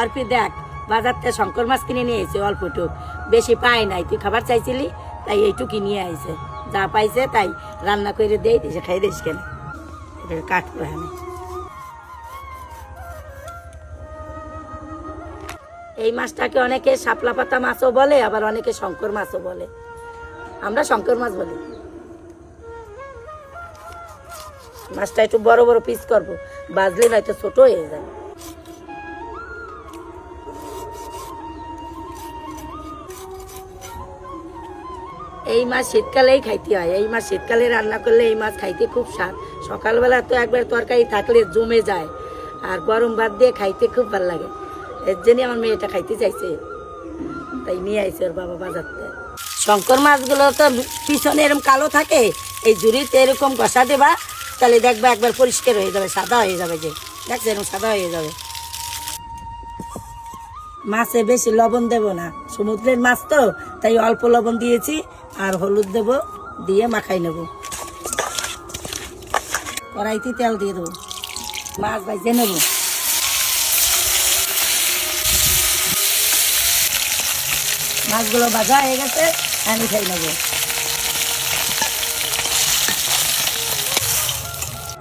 অর্পি দেখ বাজার থেকে শঙ্কর মাছ কিনে নিয়ে এসে অল্প টুক বেশি পায় নাই। তুই খাবার চাইছিলি, তাই এইটুকি নিয়ে আইছে। যা পাইছে তাই রান্না করে দেই দিছে খাই দিস কেন? কাটবো এই মাছটাকে অনেকে শাপলা পাতা মাছও বলে, আবার অনেকে শঙ্কর মাছও বলে। আমরা শঙ্কর মাছ বলি। মাছটা একটু বড় বড় পিস করব, বাজলে নয়তো ছোট হয়ে যায় এই মাছ শীতকালেই খাইতে হয়। এই মাছ শীতকালে রান্না করলে এই মাছ খাইতে খুব স্বাদ। সকালবেলা তো একবার তরকারি থাকলে জমে যায়। আর গরম ভাত দিয়ে খাইতে খুব ভালো লাগে। এর জন্যই আমার মেয়েটা খাইতে চাইছে। তাই নিয়ে আইছে ওর বাবা বাজার শঙ্কর মাছগুলো তো পিছনে এরকম কালো থাকে, এই ঝুড়িতে এরকম কষা দেবা, তাহলে দেখবা একবার পরিষ্কার হয়ে যাবে, সাদা হয়ে যাবে যে। দেখছে এরকম সাদা হয়ে যাবে। মাছে বেশি লবণ দেব না। সমুদ্রের মাছ তো, তাই অল্প লবণ দিয়েছি। আর হলুদ দেব, দিয়ে মাখাই নেব। কড়াইতে তেল দিয়ে দেবো। মাছ ভাজে নেব। মাছগুলো ভাজা হয়ে গেছে, আমি খাই নেব।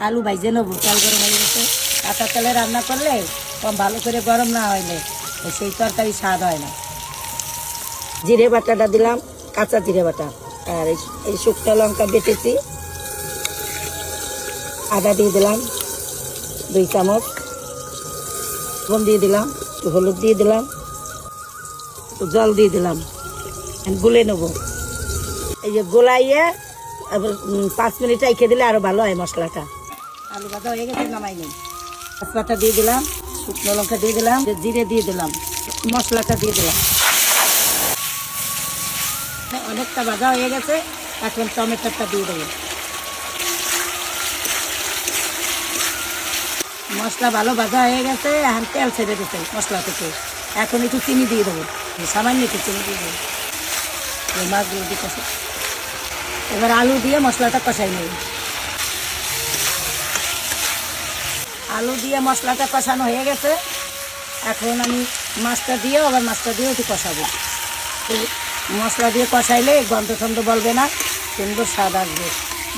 আলু ভাইজে নেব, তেল গরম হয়ে গেছে। কাঁচা তেলে রান্না করলে কম ভালো করে গরম না হইলে সেই তরকারি স্বাদ হয় না। জিরে বাটাটা দিলাম। কাঁচা জিরে বাটা। আর এই- শুকনো লঙ্কা বেটেছি। আদা দিয়ে দিলাম, দুই চামচ। লবণ দিয়ে দিলাম, একটু হলুদ দিয়ে দিলাম, একটু জল দিয়ে দিলাম। গুলে নেব। এই যে গোলাইয়ে আবার পাঁচ মিনিট রেখে দিলে আরও ভালো হয় মশলাটা। আলু ভাজা হয়ে গেছে, নামাই নেই। দিয়ে দিলাম, শুকনো লঙ্কা দিয়ে দিলাম, জিরে দিয়ে দিলাম, মশলাটা দিয়ে দিলাম। অনেকটা ভাজা হয়ে গেছে। এখন টমেটোটা দিয়ে দেবো। মশলা ভালো ভাজা হয়ে গেছে, এখন তেল ছেড়ে দিতে মশলা থেকে। এখন একটু চিনি দিয়ে দেবো। সামান্য একটু চিনি দিয়ে দেবো। এই মাছগুলো দিতেছে এবার আলু দিয়ে মশলাটা কষাই নেব। আলু দিয়ে মশলাটা কষানো হয়ে গেছে। এখন আমি মাছটা দিয়ে আবার মাছটা দিয়ে একটু কষাবো। মশলা দিয়ে কষাইলে গন্ধ টন্ধ বলবে না, সুন্দর স্বাদ আসবে।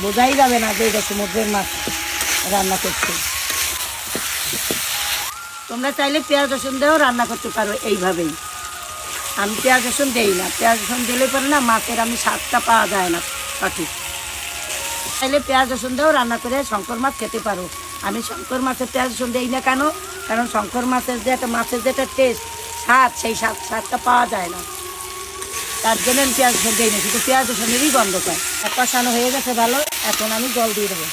বোঝাই যাবে না যে এটা সমুদ্রের মাছ রান্না করছে। তোমরা চাইলে পেঁয়াজ, রসুন দিয়েও রান্না করতে পারো এইভাবেই। আমি পেঁয়াজ, রসুন দেই না। পেঁয়াজ, রসুন দিলে পরে না মাছের আমি স্বাদটা পাওয়া যায় না সঠিক। চাইলে পেঁয়াজ, রসুন দিয়েও রান্না করে শঙ্কর মাছ খেতে পারো। আমি শঙ্কর মাছের পেঁয়াজ, রসুন দিই না কেন? কারণ শঙ্কর মাছের যে একটা মাছের যেটা টেস্ট স্বাদ, সেই স্বাদ, স্বাদটা পাওয়া যায় না। তার জন্য আমি পেঁয়াজ রসুন দিই না কিন্তু পেঁয়াজ রসুনেরই গন্ধ পায়। কষানো হয়ে গেছে ভালো, এখন আমি জল দিয়ে দেবো।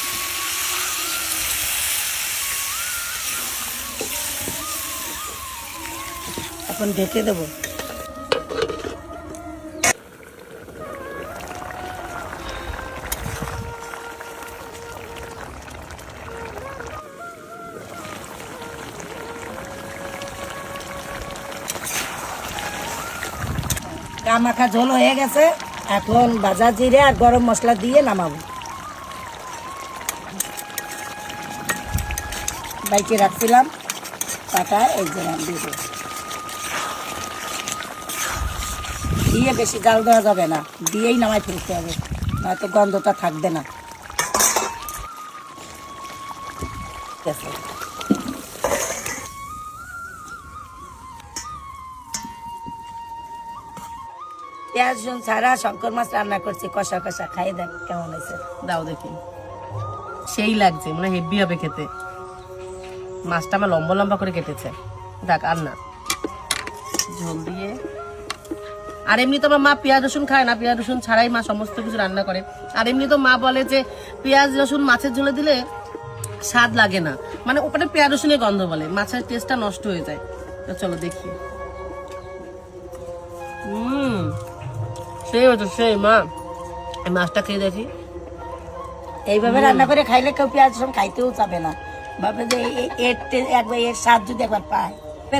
এখন ঢেকে দেবো। কামাখা ঝোল হয়ে গেছে। এখন ভাজা জিরে আর গরম মশলা দিয়ে নামাবো। বাইকে রাখছিলাম কাটা এই যে দেবো। দিয়ে বেশি জাল দেওয়া যাবে না, দিয়েই নামাই ফেলতে হবে, নয়তো গন্ধটা থাকবে না। ঠিক আছে। পেঁয়াজ, রসুন ছাড়া শঙ্কর মাছ রান্না করছি। কষা কষা খাই দেখ কেমন হয়েছে। দাও দেখি। সেই লাগছে মানে হেভি হবে খেতে। মাছটা আমার লম্বা লম্বা করে কেটেছে। দেখ, আর না। ঝোল দিয়ে। আর এমনি তো আমার মা পেঁয়াজ, রসুন খায় না। পেঁয়াজ, রসুন ছাড়াই মা সমস্ত কিছু রান্না করে। আর এমনি তো মা বলে যে, পেঁয়াজ, রসুন মাছের ঝোলে দিলে স্বাদ লাগে না। মানে ওখানে পেঁয়াজ, রসুনের গন্ধ বলে। মাছের টেস্টটা নষ্ট হয়ে যায়। তো চলো দেখি। সেই হতো সেই মা এই মাছটা খেয়ে দেখি। এইভাবে রান্না করে খাইলে কেউ পেঁয়াজ রসুন খাইতেও চাবে না। ভাবে যে এর একবার এর স্বাদ যদি একবার পায়।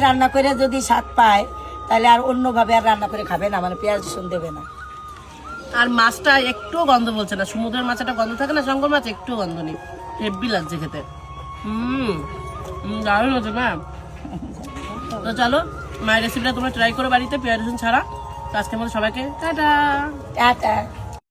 রান্না করে যদি স্বাদ পায় তাহলে আর অন্যভাবে আর রান্না করে খাবে না মানে পেঁয়াজ রসুন দেবে না। আর মাছটা একটুও গন্ধ বলছে না। সমুদ্রের মাছ একটা গন্ধ থাকে না শঙ্কর মাছ একটু গন্ধ নেই। হেব্বি লাগছে খেতে। হুম দারুণ হচ্ছে ম্যাম তো চলো মায়ের রেসিপিটা তোমরা ট্রাই করো বাড়িতে পেঁয়াজ রসুন ছাড়া। আজকের মতো সবাইকে টাটা। টাটা।